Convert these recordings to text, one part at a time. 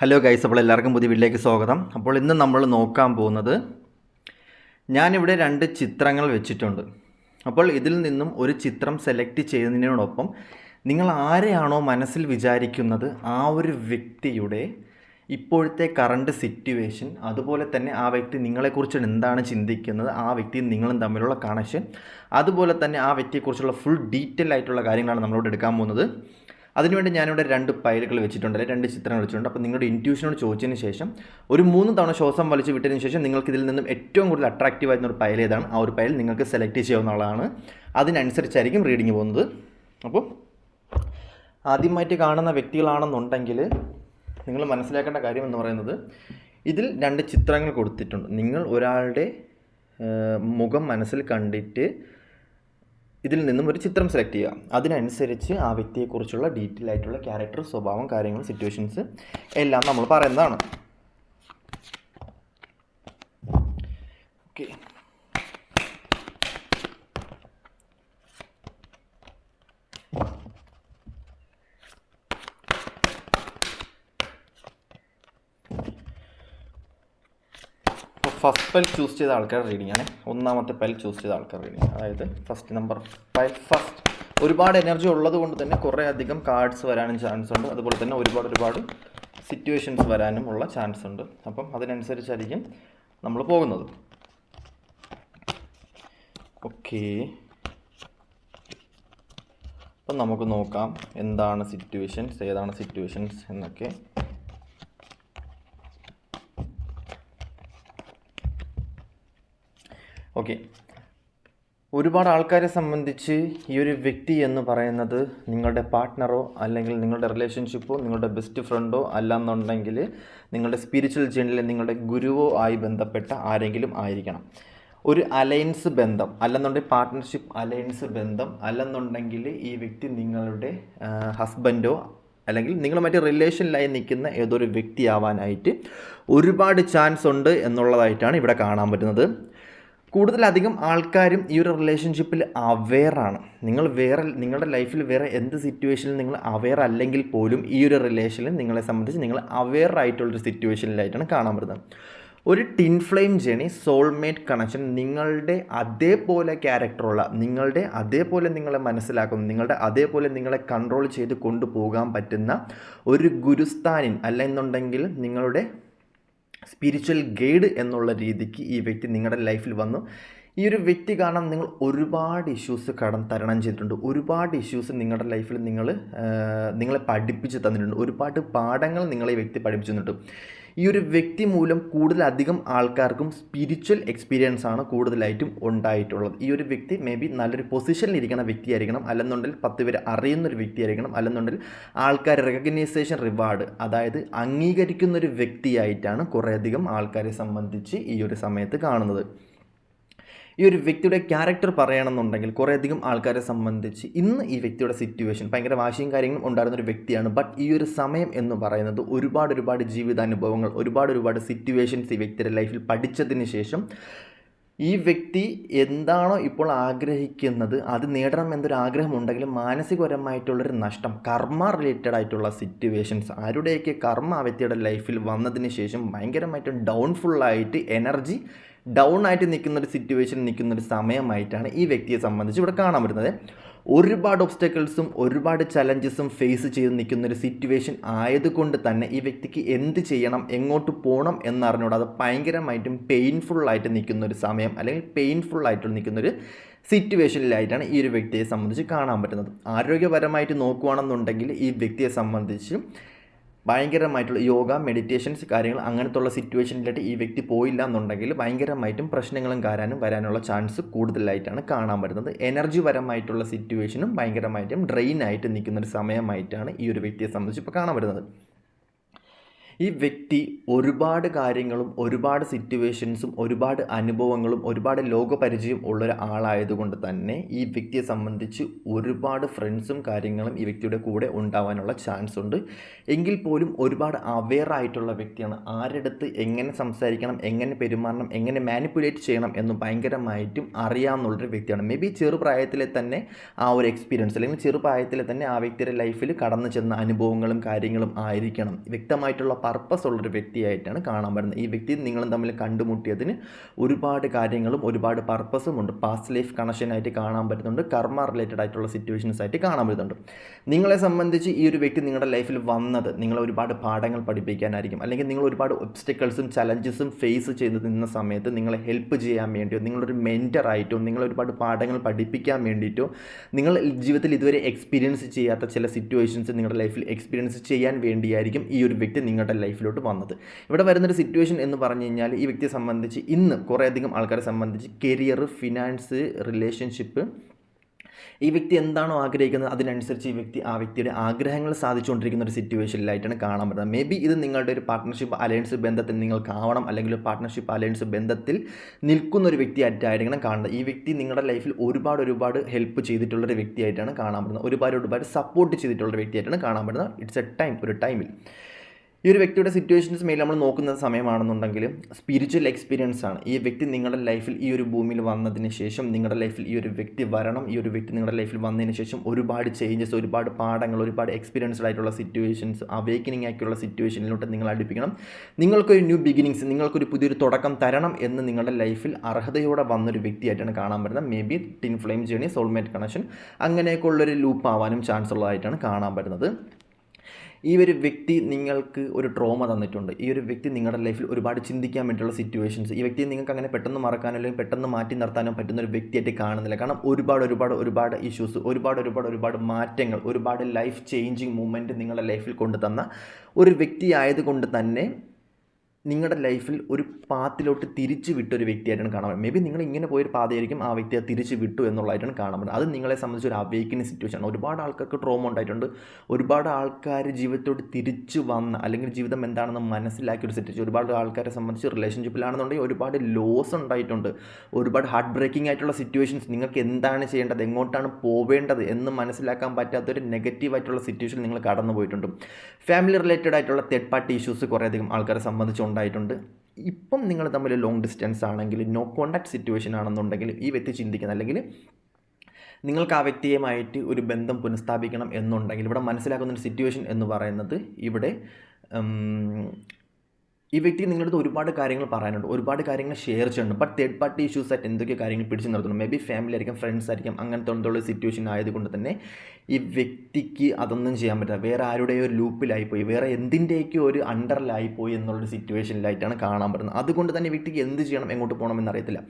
Hello guys അപ്പോൾ എല്ലാവർക്കും പുതിയ വീട്ടിലേക്ക് സ്വാഗതം. അപ്പോൾ ഇന്ന് നമ്മൾ നോക്കാൻ പോകുന്നത് ഞാനിവിടെ രണ്ട് ചിത്രങ്ങൾ വെച്ചിട്ടുണ്ട്. അപ്പോൾ ഇതിൽ നിന്നും ഒരു ചിത്രം സെലക്ട് ചെയ്യുന്നതിനോടൊപ്പം നിങ്ങൾ ആരെയാണോ മനസ്സിൽ വിചാരിക്കുന്നത് ആ ഒരു വ്യക്തിയുടെ ഇപ്പോഴത്തെ കറണ്ട് സിറ്റുവേഷൻ അതുപോലെ തന്നെ ആ വ്യക്തി നിങ്ങളെക്കുറിച്ച് എന്താണ് ചിന്തിക്കുന്നത് ആ വ്യക്തിയും നിങ്ങളും തമ്മിലുള്ള കണക്ഷൻ അതുപോലെ തന്നെ ആ വ്യക്തിയെക്കുറിച്ചുള്ള ഫുൾ ഡീറ്റെയിൽ ആയിട്ടുള്ള കാര്യങ്ങളാണ് നമ്മളോട് എടുക്കാൻ പോകുന്നത്. അതിനുവേണ്ടി ഞാനിവിടെ രണ്ട് പൈലുകൾ വെച്ചിട്ടുണ്ട് അല്ലെങ്കിൽ രണ്ട് ചിത്രങ്ങൾ വെച്ചിട്ടുണ്ട്. അപ്പോൾ നിങ്ങളുടെ ഇന്റ്യൂഷനോട് ചോദിച്ചതിന് ശേഷം ഒരു മൂന്ന് തവണ ശ്വാസം വലിച്ച് വിട്ടതിന് ശേഷം നിങ്ങൾക്ക് ഇതിൽ നിന്നും ഏറ്റവും കൂടുതൽ അട്രാക്റ്റീവ് ആയിരുന്ന ഒരു ഫയൽ ഏതാണ്? ആ ഒരു ഫയൽ നിങ്ങൾക്ക് സെലക്ട് ചെയ്യാവുന്നതാണ് അതിനനുസരിച്ചായിരിക്കും റീഡിങ് പോകുന്നത്. അപ്പോൾ ആദ്യമായിട്ട് കാണുന്ന വ്യക്തികളാണെന്നുണ്ടെങ്കിൽ നിങ്ങൾ മനസ്സിലാക്കേണ്ട കാര്യം എന്ന് പറയുന്നത് ഇതിൽ രണ്ട് ചിത്രങ്ങൾ കൊടുത്തിട്ടുണ്ട്. നിങ്ങൾ ഒരാളുടെ മുഖം മനസ്സിൽ കണ്ടിട്ട് ഇതിൽ നിന്നും ഒരു ചിത്രം സെലക്ട് ചെയ്യുക. അതിനനുസരിച്ച് ആ വ്യക്തിയെക്കുറിച്ചുള്ള ഡീറ്റെയിൽ ആയിട്ടുള്ള ക്യാരക്ടർ സ്വഭാവം കാര്യങ്ങൾ സിറ്റുവേഷൻസ് എല്ലാം നമ്മൾ പറയുന്നതാണ്. ഓക്കെ അപ്പോൾ ഫസ്റ്റ് പൈൽ ചൂസ് ചെയ്ത ആൾക്കാർ റീഡിംഗ് ആണ്. ഒന്നാമത്തെ പൈൽ ചൂസ് ചെയ്ത ആൾക്കാർ റീഡിങ് അതായത് ഫസ്റ്റ് നമ്പർ ഫൈവ് ഫസ്റ്റ് ഒരുപാട് എനർജി ഉള്ളത് കൊണ്ട് തന്നെ കുറേ അധികം കാർഡ്സ് വരാനും ചാൻസ് ഉണ്ട്. അതുപോലെ തന്നെ ഒരുപാട് ഒരുപാട് സിറ്റുവേഷൻസ് വരാനും ഉള്ള ചാൻസ് ഉണ്ട്. അപ്പം അതിനനുസരിച്ചായിരിക്കും നമ്മൾ പോകുന്നത്. ഓക്കെ അപ്പം നമുക്ക് നോക്കാം. എന്താണ് സിറ്റുവേഷൻസ് ഏതാണ് സിറ്റുവേഷൻസ് എന്നൊക്കെ. ഓക്കെ. ഒരുപാട് ആൾക്കാരെ സംബന്ധിച്ച് ഈ ഒരു വ്യക്തി എന്ന് പറയുന്നത് നിങ്ങളുടെ പാർട്ട്ണറോ അല്ലെങ്കിൽ നിങ്ങളുടെ റിലേഷൻഷിപ്പോ നിങ്ങളുടെ ബെസ്റ്റ് ഫ്രണ്ടോ അല്ലാന്നുണ്ടെങ്കിൽ നിങ്ങളുടെ സ്പിരിച്വൽ ജേണിലെ നിങ്ങളുടെ ഗുരുവോ ആയി ബന്ധപ്പെട്ട ആരെങ്കിലും ആയിരിക്കണം. ഒരു അലയൻസ് ബന്ധം അല്ലെന്നുണ്ടെങ്കിൽ പാർട്ട്ണർഷിപ്പ് അലയൻസ് ബന്ധം അല്ലെന്നുണ്ടെങ്കിൽ ഈ വ്യക്തി നിങ്ങളുടെ ഹസ്ബൻഡോ അല്ലെങ്കിൽ നിങ്ങൾ മറ്റേ റിലേഷനിലായി നിൽക്കുന്ന ഏതൊരു വ്യക്തിയാവാനായിട്ട് ഒരുപാട് ചാൻസ് ഉണ്ട് എന്നുള്ളതായിട്ടാണ് ഇവിടെ കാണാൻ പറ്റുന്നത്. കൂടുതലധികം ആൾക്കാരും ഈ ഒരു റിലേഷൻഷിപ്പിൽ അവെയറാണ് നിങ്ങൾ വേറെ നിങ്ങളുടെ ലൈഫിൽ വേറെ എന്ത് സിറ്റുവേഷനിൽ നിങ്ങൾ അവെയർ അല്ലെങ്കിൽ പോലും ഈ ഒരു റിലേഷനിൽ നിങ്ങളെ സംബന്ധിച്ച് നിങ്ങൾ അവെയർ ആയിട്ടുള്ളൊരു സിറ്റുവേഷനിലായിട്ടാണ് കാണാൻ പറ്റുന്നത്. ഒരു twin flame journey soulmate connection നിങ്ങളുടെ അതേപോലെ ക്യാരക്ടറുള്ള നിങ്ങളുടെ അതേപോലെ നിങ്ങളെ മനസ്സിലാക്കുന്ന നിങ്ങളുടെ അതേപോലെ നിങ്ങളെ കൺട്രോൾ ചെയ്ത് കൊണ്ടുപോകാൻ പറ്റുന്ന ഒരു ഗുരുസ്ഥാനിൻ അല്ലെന്നുണ്ടെങ്കിൽ നിങ്ങളുടെ സ്പിരിച്വൽ ഗൈഡ് എന്നുള്ള രീതിക്ക് ഈ വ്യക്തി നിങ്ങളുടെ ലൈഫിൽ വന്നു. ഈ ഒരു വ്യക്തി കാരണം നിങ്ങൾ ഒരുപാട് ഇഷ്യൂസ് കടം തരണം ചെയ്തിട്ടുണ്ട്. ഒരുപാട് ഇഷ്യൂസ് നിങ്ങളുടെ ലൈഫിൽ നിങ്ങൾ നിങ്ങളെ പഠിപ്പിച്ച് തന്നിട്ടുണ്ട്. ഒരുപാട് പാഠങ്ങൾ നിങ്ങളെ ഈ വ്യക്തി പഠിപ്പിച്ചു തന്നിട്ടുണ്ട് ഈ ഒരു വ്യക്തി മൂലം കൂടുതലധികം ആൾക്കാർക്കും സ്പിരിച്വൽ എക്സ്പീരിയൻസ് ആണ് കൂടുതലായിട്ടും ഉണ്ടായിട്ടുള്ളത്. ഈ ഒരു വ്യക്തി മേ ബി നല്ലൊരു പൊസിഷനിൽ ഇരിക്കുന്ന വ്യക്തിയായിരിക്കണം. അല്ലെന്നുണ്ടെങ്കിൽ പത്ത് പേര് അറിയുന്ന ഒരു വ്യക്തിയായിരിക്കണം. അല്ലെന്നുണ്ടെങ്കിൽ ആൾക്കാർ റെക്കഗ്നൈസേഷൻ റിവാർഡ് അതായത് അംഗീകരിക്കുന്ന ഒരു വ്യക്തിയായിട്ടാണ് കുറേയധികം ആൾക്കാരെ സംബന്ധിച്ച് ഈ ഒരു സമയത്ത് കാണുന്നത്. ഈ ഒരു വ്യക്തിയുടെ ക്യാരക്ടർ പറയണമെന്നുണ്ടെങ്കിൽ കുറേയധികം ആൾക്കാരെ സംബന്ധിച്ച് ഇന്ന് ഈ വ്യക്തിയുടെ സിറ്റുവേഷൻ ഭയങ്കര വാശിയും കാര്യങ്ങളും ഉണ്ടായിരുന്ന ഒരു വ്യക്തിയാണ്. ബട്ട് ഈ ഒരു സമയം എന്ന് പറയുന്നത് ഒരുപാട് ഒരുപാട് ജീവിതാനുഭവങ്ങൾ ഒരുപാട് ഒരുപാട് സിറ്റുവേഷൻസ് ഈ വ്യക്തിയുടെ ലൈഫിൽ പഠിച്ചതിന് ശേഷം ഈ വ്യക്തി എന്താണോ ഇപ്പോൾ ആഗ്രഹിക്കുന്നത് അത് നേടണം എന്നൊരു ആഗ്രഹം ഉണ്ടെങ്കിലും മാനസികപരമായിട്ടുള്ളൊരു നഷ്ടം കർമ്മ റിലേറ്റഡ് ആയിട്ടുള്ള സിറ്റുവേഷൻസ് ആരുടെയൊക്കെ കർമ്മ ആ വ്യക്തിയുടെ ലൈഫിൽ വന്നതിന് ശേഷം ഭയങ്കരമായിട്ടും ഡൗൺഫുള്ളായിട്ട് എനർജി ഡൗൺ ആയിട്ട് നിൽക്കുന്ന ഒരു സിറ്റുവേഷൻ നിൽക്കുന്ന ഒരു സമയമായിട്ടാണ് ഈ വ്യക്തിയെ സംബന്ധിച്ച് ഇവിടെ കാണാൻ പറ്റുന്നത്. ഒരുപാട് ഒബ്സ്റ്റക്കിൾസും ഒരുപാട് ചലഞ്ചസും ഫേസ് ചെയ്ത് നിൽക്കുന്ന ഒരു സിറ്റുവേഷൻ ആയതുകൊണ്ട് തന്നെ ഈ വ്യക്തിക്ക് എന്ത് ചെയ്യണം എങ്ങോട്ട് പോകണം എന്നറിഞ്ഞൂടാ അത് ഭയങ്കരമായിട്ടും പെയിൻഫുള്ളായിട്ട് നിൽക്കുന്ന ഒരു സമയം അല്ലെങ്കിൽ പെയിൻഫുള്ളായിട്ട് നിൽക്കുന്ന ഒരു സിറ്റുവേഷനിലായിട്ടാണ് ഈ ഒരു വ്യക്തിയെ സംബന്ധിച്ച് കാണാൻ പറ്റുന്നത്. ആരോഗ്യപരമായിട്ട് നോക്കുകയാണെന്നുണ്ടെങ്കിൽ ഈ വ്യക്തിയെ സംബന്ധിച്ച് ഭയങ്കരമായിട്ടുള്ള യോഗ മെഡിറ്റേഷൻസ് കാര്യങ്ങൾ അങ്ങനത്തുള്ള സിറ്റുവേഷനിലായിട്ട് ഈ വ്യക്തി പോയില്ല എന്നുണ്ടെങ്കിൽ ഭയങ്കരമായിട്ടും പ്രശ്നങ്ങളും കാരാനും വരാനുള്ള ചാൻസ് കൂടുതലായിട്ടാണ് കാണാൻ പറ്റുന്നത്. എനർജി പരമായിട്ടുള്ള സിറ്റുവേഷനും ഭയങ്കരമായിട്ടും ഡ്രെയിൻ ആയിട്ട് നിൽക്കുന്ന ഒരു സമയമായിട്ടാണ് ഈ ഒരു വ്യക്തിയെ സംബന്ധിച്ച് ഇപ്പോൾ കാണാൻ പറ്റുന്നത്. ഈ വ്യക്തി ഒരുപാട് കാര്യങ്ങളും ഒരുപാട് സിറ്റുവേഷൻസും ഒരുപാട് അനുഭവങ്ങളും ഒരുപാട് ലോകപരിചയം ഉള്ളൊരു ആളായതുകൊണ്ട് തന്നെ ഈ വ്യക്തിയെ സംബന്ധിച്ച് ഒരുപാട് ഫ്രണ്ട്സും കാര്യങ്ങളും ഈ വ്യക്തിയുടെ കൂടെ ഉണ്ടാവാനുള്ള ചാൻസ് ഉണ്ട്. എങ്കിൽ പോലും ഒരുപാട് അവെയർ ആയിട്ടുള്ള വ്യക്തിയാണ്. ആരെടുത്ത് എങ്ങനെ സംസാരിക്കണം എങ്ങനെ പെരുമാറണം എങ്ങനെ മാനിപ്പുലേറ്റ് ചെയ്യണം എന്ന് ഭയങ്കരമായിട്ടും അറിയാമെന്നുള്ളൊരു വ്യക്തിയാണ്. മേ ബി ചെറുപ്രായത്തിലെ തന്നെ ആ ഒരു എക്സ്പീരിയൻസ് അല്ലെങ്കിൽ ചെറുപ്രായത്തിലെ തന്നെ ആ വ്യക്തിയുടെ ലൈഫിൽ കടന്നു ചെന്ന അനുഭവങ്ങളും കാര്യങ്ങളും ആയിരിക്കണം. വ്യക്തമായിട്ടുള്ള പർപ്പസ് ഉള്ളൊരു വ്യക്തിയായിട്ടാണ് കാണാൻ പറ്റുന്നത്. ഈ വ്യക്തി നിങ്ങളും തമ്മിൽ കണ്ടുമുട്ടിയതിന് ഒരുപാട് കാര്യങ്ങളും ഒരുപാട് പർപ്പസും ഉണ്ട്. പാസ്റ്റ് ലൈഫ് കണക്ഷനായിട്ട് കാണാൻ പറ്റുന്നുണ്ട്. കർമ്മ റിലേറ്റഡ് ആയിട്ടുള്ള സിറ്റുവേഷൻസ് ആയിട്ട് കാണാൻ പറ്റുന്നുണ്ട്. നിങ്ങളെ സംബന്ധിച്ച് ഈ ഒരു വ്യക്തി നിങ്ങളുടെ ലൈഫിൽ വന്നത് നിങ്ങളെ ഒരുപാട് പാഠങ്ങൾ പഠിപ്പിക്കാനായിരിക്കും. അല്ലെങ്കിൽ നിങ്ങൾ ഒരുപാട് ഒബ്സ്റ്റക്കിൾസും ചലഞ്ചസും ഫേസ് ചെയ്ത് നിന്ന സമയത്ത് നിങ്ങളെ ഹെൽപ്പ് ചെയ്യാൻ വേണ്ടിയോ നിങ്ങളൊരു മെന്ററായിട്ടോ നിങ്ങളെ ഒരുപാട് പാഠങ്ങൾ പഠിപ്പിക്കാൻ വേണ്ടിയിട്ടോ നിങ്ങൾ ജീവിതത്തിൽ ഇതുവരെ എക്സ്പീരിയൻസ് ചെയ്യാത്ത ചില സിറ്റുവേഷൻസ് നിങ്ങളുടെ ലൈഫിൽ എക്സ്പീരിയൻസ് ചെയ്യാൻ വേണ്ടിയായിരിക്കും ഈ ഒരു വ്യക്തി നിങ്ങളുടെ ലൈഫിലോട്ട് വന്നത്. ഇവിടെ വരുന്നൊരു സിറ്റുവേഷൻ എന്ന് പറഞ്ഞു കഴിഞ്ഞാൽ ഈ വ്യക്തിയെ സംബന്ധിച്ച് ഇന്ന് കുറേയധികം ആൾക്കാരെ സംബന്ധിച്ച് കരിയർ ഫിനാൻസ് റിലേഷൻഷിപ്പ് ഈ വ്യക്തി എന്താണോ ആഗ്രഹിക്കുന്നത് അതിനനുസരിച്ച് ഈ വ്യക്തി ആ വ്യക്തിയുടെ ആഗ്രഹങ്ങൾ സാധിച്ചുകൊണ്ടിരിക്കുന്ന ഒരു സിറ്റുവേഷനിലായിട്ടാണ് കാണാൻ പറ്റുന്നത്. മേ ബി ഇത് നിങ്ങളുടെ ഒരു പാർട്ട്ണർഷിപ്പ് അലയൻസ് ബന്ധത്തിൽ നിങ്ങൾക്കാവണം അല്ലെങ്കിൽ ഒരു പാർട്ട്ണർഷിപ്പ് അലയൻസ് ബന്ധത്തിൽ നിൽക്കുന്ന ഒരു വ്യക്തിയായിട്ടായിരിക്കണം കാണുന്നത്. ഈ വ്യക്തി നിങ്ങളുടെ ലൈഫിൽ ഒരുപാട് ഒരുപാട് ഹെൽപ്പ് ചെയ്തിട്ടുള്ള ഒരു വ്യക്തിയായിട്ടാണ് കാണാൻ പറ്റുന്നത്. ഒരുപാട് ഒരുപാട് സപ്പോർട്ട് ചെയ്തിട്ടുള്ള ഒരു വ്യക്തിയായിട്ടാണ് കാണാൻ പറ്റുന്നത്. ഇറ്റ്സ് എ ടൈം ഒരു ടൈമിൽ ഈ ഒരു വ്യക്തിയുടെ സിറ്റുവേഷൻസ് മേൽ നമ്മൾ നോക്കുന്ന സമയമാണെന്നുണ്ടെങ്കിൽ സ്പിരിച്വൽ എക്സ്പീരിയൻസ് ആണ്. ഈ വ്യക്തി നിങ്ങളുടെ ലൈഫിൽ ഈ ഒരു ഭൂമിയിൽ വന്നതിന് ശേഷം നിങ്ങളുടെ ലൈഫിൽ ഈ ഒരു വ്യക്തി വരണം. ഈ ഒരു വ്യക്തി നിങ്ങളുടെ ലൈഫിൽ വന്നതിന് ശേഷം ഒരുപാട് ചേഞ്ചസ് ഒരുപാട് പാഠങ്ങൾ ഒരുപാട് എക്സ്പീരിയൻസ്ഡ് ആയിട്ടുള്ള സിറ്റുവേഷൻസ് അവേക്കനിങ് ആക്കിയുള്ള സിറ്റുവേഷനിലോട്ട് നിങ്ങൾ അടുപ്പിക്കണം. നിങ്ങൾക്കൊരു ന്യൂ ബിഗിനിങ്സ് നിങ്ങൾക്കൊരു പുതിയൊരു തുടക്കം തരണം എന്ന് നിങ്ങളുടെ ലൈഫിൽ അർഹതയോടെ വന്നൊരു വ്യക്തിയായിട്ടാണ് കാണാൻ പറ്റുന്നത്. May be twin flame journey soulmate connection അങ്ങനെയൊക്കെ ഉള്ളൊരു ലൂപ്പ് ആവാനും ചാൻസ് ഉള്ളതായിട്ടാണ് കാണാൻ പറ്റുന്നത്. ഈ ഒരു വ്യക്തി നിങ്ങൾക്ക് ഒരു ട്രോമ തന്നിട്ടുണ്ട്. ഈ ഒരു വ്യക്തി നിങ്ങളുടെ ലൈഫിൽ ഒരുപാട് ചിന്തിക്കാൻ വേണ്ടിയുള്ള സിറ്റുവേഷൻസ് ഈ വ്യക്തിയെ നിങ്ങൾക്ക് അങ്ങനെ പെട്ടെന്ന് മറക്കാനോ അല്ലെങ്കിൽ പെട്ടെന്ന് മാറ്റി നിർത്താനോ പറ്റുന്ന ഒരു വ്യക്തിയായിട്ട് കാണുന്നില്ല. കാരണം ഒരുപാട് ഒരുപാട് ഒരുപാട് ഇഷ്യൂസ് ഒരുപാട് ഒരുപാട് ഒരുപാട് മാറ്റങ്ങൾ ഒരുപാട് ലൈഫ് ചേഞ്ചിങ് മൂമെന്റ് നിങ്ങളുടെ ലൈഫിൽ കൊണ്ടു തന്ന ഒരു വ്യക്തി ആയതുകൊണ്ട് തന്നെ നിങ്ങളുടെ ലൈഫിൽ ഒരു പാത്തിലോട്ട് തിരിച്ചു വിട്ടൊരു വ്യക്തിയായിട്ടാണ് കാണാൻ പറ്റും മേ ബി നിങ്ങൾ ഇങ്ങനെ പോയൊരു പാതയായിരിക്കും ആ വ്യക്തി തിരിച്ച് വിട്ടു എന്നുള്ളതായിട്ടാണ് കാണാൻ പറ്റുന്നത്. അത് നിങ്ങളെ സംബന്ധിച്ച് ഒരു അവേക്കിന് സിറ്റുവേഷൻ ഒരുപാട് ആൾക്കാർക്ക് ട്രോമ ഉണ്ടായിട്ടുണ്ട്. ഒരുപാട് ആൾക്കാർ ജീവിതത്തോട് തിരിച്ചു വന്ന അല്ലെങ്കിൽ ജീവിതം എന്താണെന്ന് മനസ്സിലാക്കിയ ഒരു സിറ്റുവേഷൻ ഒരുപാട് ആൾക്കാരെ സംബന്ധിച്ച് റിലേഷൻഷിപ്പിലാണെന്നുണ്ടെങ്കിൽ ഒരുപാട് ലോസ് ഉണ്ടായിട്ടുണ്ട്. ഒരുപാട് ഹാർട്ട് ബ്രേക്കിംഗ് ആയിട്ടുള്ള സിറ്റുവേഷൻസ് നിങ്ങൾക്ക് എന്താണ് ചെയ്യേണ്ടത്? എങ്ങോട്ടാണ് പോവേണ്ടത്? എന്ന് മനസ്സിലാക്കാൻ പറ്റാത്തൊരു നെഗറ്റീവ് ആയിട്ടുള്ള സിറ്റുവേഷൻ നിങ്ങൾ കടന്നു പോയിട്ടുണ്ട് ഫാമിലി റിലേറ്റഡ് ആയിട്ടുള്ള തേർഡ് പാർട്ടി ഇഷ്യൂസ് കുറേയധികം ആൾക്കാരെ സംബന്ധിച്ച് ഉണ്ടായിട്ടുണ്ട്. ഇപ്പം നിങ്ങൾ തമ്മിൽ ലോങ് ഡിസ്റ്റൻസ് ആണെങ്കിൽ നോ കോണ്ടാക്ട് സിറ്റുവേഷൻ ആണെന്നുണ്ടെങ്കിൽ ഈ വ്യക്തി ചിന്തിക്കുന്ന അല്ലെങ്കിൽ നിങ്ങൾക്ക് ആ വ്യക്തിയുമായിട്ട് ഒരു ബന്ധം പുനഃസ്ഥാപിക്കണം എന്നുണ്ടെങ്കിൽ ഇവിടെ മനസ്സിലാക്കുന്ന ഒരു സിറ്റുവേഷൻ എന്ന് പറയുന്നത് ഇവിടെ ഈ വ്യക്തി നിങ്ങളുടെ അടുത്ത് ഒരുപാട് കാര്യങ്ങൾ പറയാനുണ്ട് ഒരുപാട് കാര്യങ്ങൾ ഷെയർ ചെയ്യുന്നുണ്ട്. ബട്ട് തേർഡ് പാർട്ടി ഇഷ്യൂസ് ആയിട്ട് എന്തൊക്കെ കാര്യങ്ങൾ പിടിച്ചു നിർത്തുന്നു മേ ബി ഫാമിലി ആയിരിക്കും ഫ്രണ്ട്സ് ആയിരിക്കും അങ്ങനത്തെ ഉള്ള സിറ്റുവേഷൻ ആയതുകൊണ്ട് തന്നെ ഈ വ്യക്തിക്ക് അതൊന്നും ചെയ്യാൻ പറ്റില്ല. വേറെ ആരുടെയോ ഒരു ലൂപ്പിലായിപ്പോയി വേറെ എന്തിന്റെയൊക്കെ ഒരു അണ്ടറിലായിപ്പോയി എന്നുള്ളൊരു സിറ്റുവേഷനിലായിട്ടാണ് കാണാൻ പറ്റുന്നത്. അതുകൊണ്ട് തന്നെ വ്യക്തിക്ക് എന്ത് ചെയ്യണം എങ്ങോട്ട് പോകണമെന്ന് അറിയത്തില്ല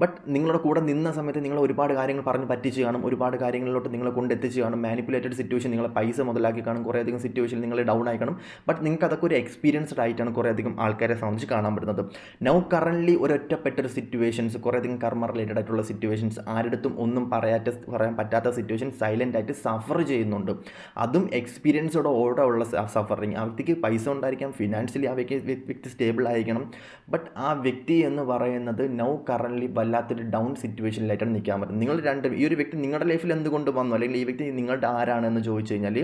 ബട്ട് നിങ്ങളുടെ കൂടെ നിന്ന സമയത്ത് നിങ്ങൾ ഒരുപാട് കാര്യങ്ങൾ പറഞ്ഞ് പറ്റിച്ച് കാണും ഒരുപാട് കാര്യങ്ങളിലോട്ട് നിങ്ങളെ കൊണ്ട് എത്തിച്ച് കാണും മാനിപ്പുലേറ്റഡ് സിറ്റുവേഷൻ നിങ്ങളെ പൈസ മുതലാക്കി കാണും കുറേയധികം സിറ്റുവേഷൻ നിങ്ങൾ ഡൗൺ ആയി കാണും. ബട്ട് നിങ്ങൾക്ക് അതൊക്കെ ഒരു എക്സ്പീരിയൻസ്ഡ് ആയിട്ടാണ് കുറേയധികം ആൾക്കാരെ സംബന്ധിച്ച് കാണാൻ പറ്റുന്നത്. നൗ കറന്റ്ലി ഒരൊറ്റപ്പെട്ടൊരു സിറ്റുവേഷൻസ് കുറേയധികം കർമ്മ റിലേറ്റഡ് ആയിട്ടുള്ള സിറ്റുവേഷൻസ് ആരുടെടുത്തും ഒന്നും പറയാത്ത പറയാൻ പറ്റാത്ത സിറ്റുവേഷൻ സൈലന്റ് ആയിട്ട് സഫർ ചെയ്യുന്നുണ്ട്. അതും എക്സ്പീരിയൻസോടെ ഓടെ ഉള്ള സഫറിങ് ആ വ്യക്തിക്ക് പൈസ ഉണ്ടായിരിക്കാം ഫിനാൻഷ്യലി ആ വ്യക്തി വ്യക്തി സ്റ്റേബിൾ ആയിരിക്കണം. ബട്ട് ആ വ്യക്തി എന്ന് പറയുന്നത് നൗ കറന്റ്ലി വല്ലാത്തൊരു ഡൗൺ സിറ്റുവേഷനിലായിട്ടാണ് നിൽക്കാൻ പറ്റുന്നത്. നിങ്ങൾ രണ്ട് ഈ ഒരു വ്യക്തി നിങ്ങളുടെ ലൈഫിൽ എന്തുകൊണ്ട് വന്നു? അല്ലെങ്കിൽ ഈ വ്യക്തി നിങ്ങളുടെ ആരാണെന്ന് ചോദിച്ചു കഴിഞ്ഞാൽ